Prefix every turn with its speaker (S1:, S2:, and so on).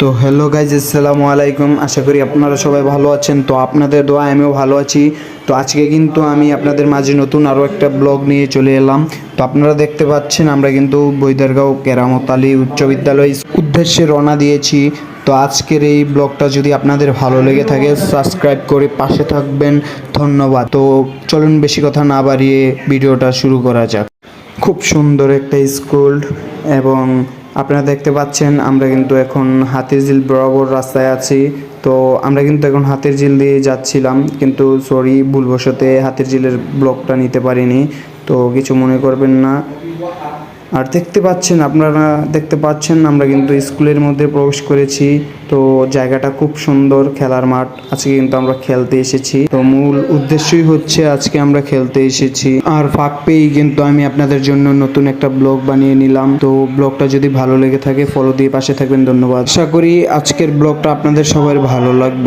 S1: তো hello guys আসসালামু আলাইকুম। আশা করি আপনারা সবাই ভালো আছেন। তো আপনাদের দোয়া আমিও ভালো আছি। তো আজকে কিন্তু আমি আপনাদের মাঝে নতুন আরও একটা ব্লগ নিয়ে চলে এলাম। তো আপনারা দেখতে পাচ্ছেন, আমরা কিন্তু বৈদারগাঁও কেরামত আলী উচ্চ বিদ্যালয় উদ্দেশ্যে রওনা দিয়েছি। তো আজকের এই ব্লগটা যদি আপনাদের ভালো লেগে থাকে সাবস্ক্রাইব করে পাশে থাকবেন। ধন্যবাদ। তো চলুন, বেশি কথা না বাড়িয়ে ভিডিওটা শুরু করা যাক। খুব সুন্দর একটা স্কুল এবং আপনারা দেখতে পাচ্ছেন, আমরা কিন্তু এখন হাতির ঝিল বরাবর রাস্তায় আছি। তো আমরা কিন্তু এখন হাতির ঝিল দিয়ে যাচ্ছিলাম, কিন্তু সরি ভুলবশতে হাতির ঝিলের ব্লকটা নিতে পারিনি। তো কিছু মনে করবেন না। আর দেখতে পাচ্ছেন, আপনারা দেখতে পাচ্ছেন, আমরা কিন্তু স্কুলের মধ্যে প্রবেশ করেছি। তো জায়গাটা খুব সুন্দর, খেলার মাঠ। আজকে কিন্তু আমরা খেলতে এসেছি। তো মূল উদ্দেশ্যই হচ্ছে আজকে আমরা খেলতে এসেছি। আর ফাঁক পেয়েই কিন্তু আমি আপনাদের জন্য নতুন একটা ব্লগ বানিয়ে নিলাম। তো ব্লগটা যদি ভালো লেগে থাকে ফলো দিয়ে পাশে থাকবেন। ধন্যবাদ। আশা করি আজকের ব্লগটা আপনাদের সবার ভালো লাগবে।